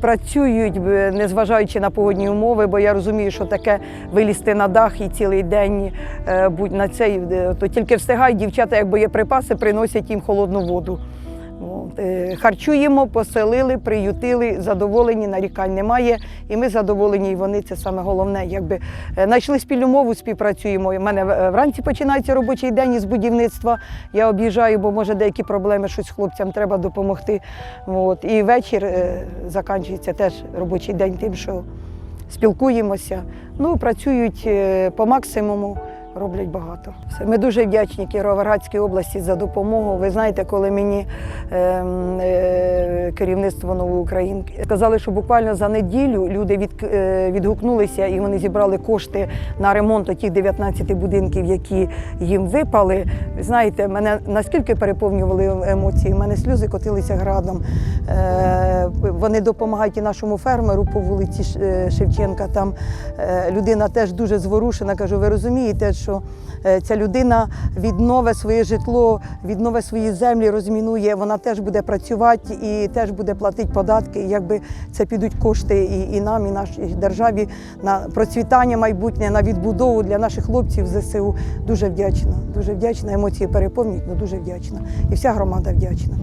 працюють, е, незважаючи на погодні умови, бо я розумію, що таке вилізти на дах і цілий день е, будь на цей, е, то тільки встигають дівчата, як боєприпаси, приносять їм холодну воду. Е, Харчуємо, поселили, приютили, задоволені, нарікань немає. І ми задоволені, і вони це саме головне. Якби е, знайшли спільну мову, співпрацюємо. У мене е, вранці починається робочий день із будівництва. Я об'їжджаю, бо може деякі проблеми, щось хлопцям треба допомогти. От. І вечір е, закінчується теж робочий день тим, що спілкуємося. Ну, працюють по максимуму. Роблять багато. Ми дуже вдячні Кіровоградській області за допомогу. Ви знаєте, коли мені ем, е, керівництво Новоукраїнки сказали, що буквально за неділю люди від, е, відгукнулися і вони зібрали кошти на ремонт тих 19 будинків, які їм випали. Ви знаєте, мене наскільки переповнювали емоції, в мене сльози котилися градом. Е, вони допомагають і нашому фермеру по вулиці е, Шевченка. Там е, людина теж дуже зворушена. Кажу, ви розумієте, що е, ця людина відновить своє житло, відновить свої землі, розмінує. Вона теж буде працювати і теж буде платити податки. Якби це підуть кошти і, і нам, і нашій державі на процвітання майбутнє, на відбудову для наших хлопців ЗСУ. Дуже вдячна. Дуже вдячна. Емоції переповнюють, але дуже вдячна. І вся громада вдячна.